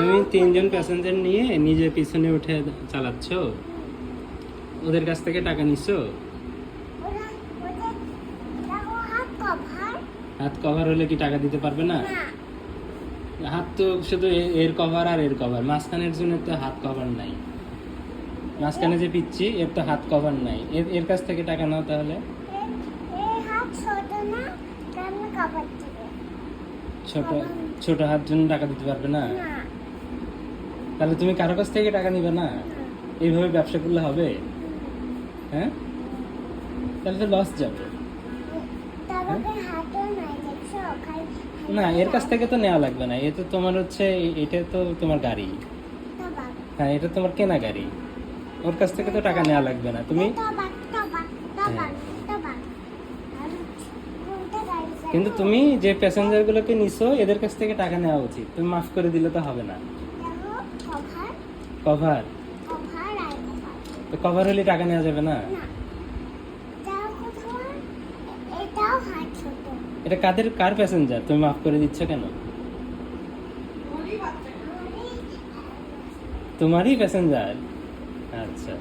তুমি তিনজন প্যাসেঞ্জার নিয়ে নিজে পিছনে উঠে চালাচ্ছ? ওদের কাছ থেকে টাকা দেখো হাত কভার হলে কি টাকা দিতে পারবে না? হাত তো শুধু এর কভার আর এর কভার মাঝখানের জন্য তো হাত কভার নাই। মাঝখানে যে পিচ্ছি, এর তো হাত কভার নাই। এর এর কাছ থেকে টাকা নাও তাহলে। ছোট ছোট হাত জন্য টাকা দিতে পারবে না। তাহলে তুমি কারও কাছ থেকে টাকা নিবে না? এইভাবে ব্যবসা করলে হবে? হ্যাঁ? তাহলে তো লস যাবে। খালি না এর কাছ থেকে তো নেওয়া লাগবে না। এ তো তোমার হচ্ছে এটা তো তোমার গাড়ি। হ্যাঁ এটা তোমার কেনা গাড়ি। ওর কাছ থেকে তো টাকা নেওয়া লাগবে না। তুমি চালাবো? কিন্তু তুমি যে প্যাসেঞ্জার গুলোকে নিছো এদের কাছ থেকে টাকা নেওয়া উচিত। তুমি মাফ করে দিলে তো হবে না। কভার কভার কভার আর কভার হলে টাকা নেওয়া যাবে না? এটা কাদের কার প্যাসেঞ্জার তুমি মাফ করে দিচ্ছ কেন? তোমারই প্যাসেঞ্জার আচ্ছা।